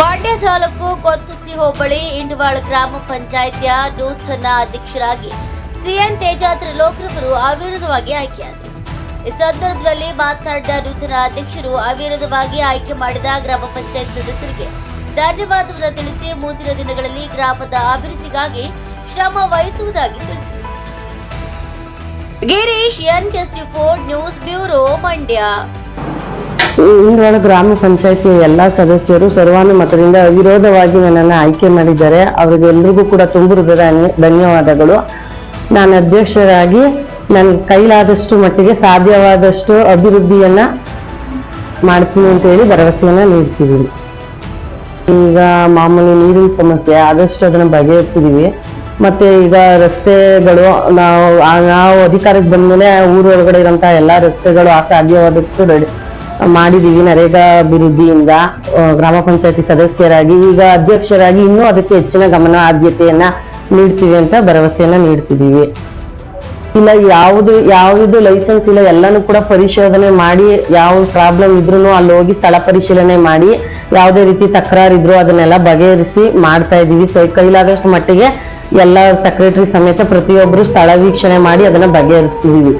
ಮಂಡ್ಯ ತಾಲೂಕು ಕೊತ್ತತ್ತಿ ಹೋಬಳಿ ಇಂಡವಾಳ ಗ್ರಾಮ ಪಂಚಾಯಿತಿಯ ನೂತನ ಅಧ್ಯಕ್ಷರಾಗಿ ಸಿಎನ್ ತೇಜ ತ್ರಿಲೋಕ್ರವರು ಅವಿರೋಧವಾಗಿ ಆಯ್ಕೆಯಾದರು. ಈ ಸಂದರ್ಭದಲ್ಲಿ ಮಾತನಾಡಿದ ನೂತನ ಅಧ್ಯಕ್ಷರು ಅವಿರೋಧವಾಗಿ ಆಯ್ಕೆ ಮಾಡಿದ ಗ್ರಾಮ ಪಂಚಾಯತ್ ಸದಸ್ಯರಿಗೆ ಧನ್ಯವಾದವನ್ನು ತಿಳಿಸಿ ಮುಂದಿನ ದಿನಗಳಲ್ಲಿ ಗ್ರಾಮದ ಅಭಿವೃದ್ಧಿಗಾಗಿ ಶ್ರಮ ವಹಿಸುವುದಾಗಿ ತಿಳಿಸಿದರು. Girish N four news bureau Mandya. ಇಂದ್ರೊಳ ಗ್ರಾಮ ಪಂಚಾಯತಿ ಎಲ್ಲಾ ಸದಸ್ಯರು ಸರ್ವಾನುಮತದಿಂದ ಅವಿರೋಧವಾಗಿ ನನ್ನನ್ನು ಆಯ್ಕೆ ಮಾಡಿದ್ದಾರೆ. ಅವರಿಗೆಲ್ಲರಿಗೂ ಕೂಡ ತುಂಬು ಧನ್ಯವಾದಗಳು. ನಾನು ಅಧ್ಯಕ್ಷರಾಗಿ ನನ್ನ ಕೈಲಾದಷ್ಟು ಮಟ್ಟಿಗೆ ಸಾಧ್ಯವಾದಷ್ಟು ಅಭಿವೃದ್ಧಿಯನ್ನು ಮಾಡ್ತೀನಿ ಅಂತ ಹೇಳಿ ಭರವಸೆಯನ್ನು ನೀಡ್ತಿದ್ದೀನಿ. ಈಗ ಮಾಮೂಲಿ ನೀರಿನ ಸಮಸ್ಯೆ, ಆದಷ್ಟು ಅದನ್ನು ಬಗೆಹರಿಸಿದ್ದೀವಿ ಮತ್ತೆ ಈಗ ರಸ್ತೆಗಳು, ನಾವು ನಾವು ಅಧಿಕಾರಕ್ಕೆ ಬಂದ ಮೇಲೆ ಊರೊಳಗಡೆ ಇರೋಂತಹ ಎಲ್ಲಾ ರಸ್ತೆಗಳು ಸಾಧ್ಯವಾದಷ್ಟು ರೆಡಿ ಮಾಡಿದೀವಿ ನರೇಗಾ ಅಭಿವೃದ್ಧಿಯಿಂದ ಗ್ರಾಮ ಪಂಚಾಯತಿ ಸದಸ್ಯರಾಗಿ, ಈಗ ಅಧ್ಯಕ್ಷರಾಗಿ ಇನ್ನೂ ಅದಕ್ಕೆ ಹೆಚ್ಚಿನ ಗಮನ ಆದ್ಯತೆಯನ್ನ ನೀಡ್ತೀವಿ ಅಂತ ಭರವಸೆಯನ್ನ ನೀಡ್ತಿದ್ದೀವಿ ಇಲ್ಲ, ಯಾವುದು ಯಾವುದು ಲೈಸೆನ್ಸ್ ಇಲ್ಲ, ಎಲ್ಲಾನು ಕೂಡ ಪರಿಶೋಧನೆ ಮಾಡಿ, ಯಾವ ಪ್ರಾಬ್ಲಮ್ ಇದ್ರೂ ಅಲ್ಲಿ ಹೋಗಿ ಸ್ಥಳ ಪರಿಶೀಲನೆ ಮಾಡಿ, ಯಾವುದೇ ರೀತಿ ತಕರಾರು ಇದ್ರು ಅದನ್ನೆಲ್ಲ ಬಗೆಹರಿಸಿ ಮಾಡ್ತಾ ಇದೀವಿ. ಸೊ, ಕೈಲಾದಷ್ಟು ಮಟ್ಟಿಗೆ ಎಲ್ಲ ಸೆಕ್ರೆಟರಿ ಸಮೇತ ಪ್ರತಿಯೊಬ್ಬರು ಸ್ಥಳ ವೀಕ್ಷಣೆ ಮಾಡಿ ಅದನ್ನ ಬಗೆಹರಿಸ್ತಿದೀವಿ.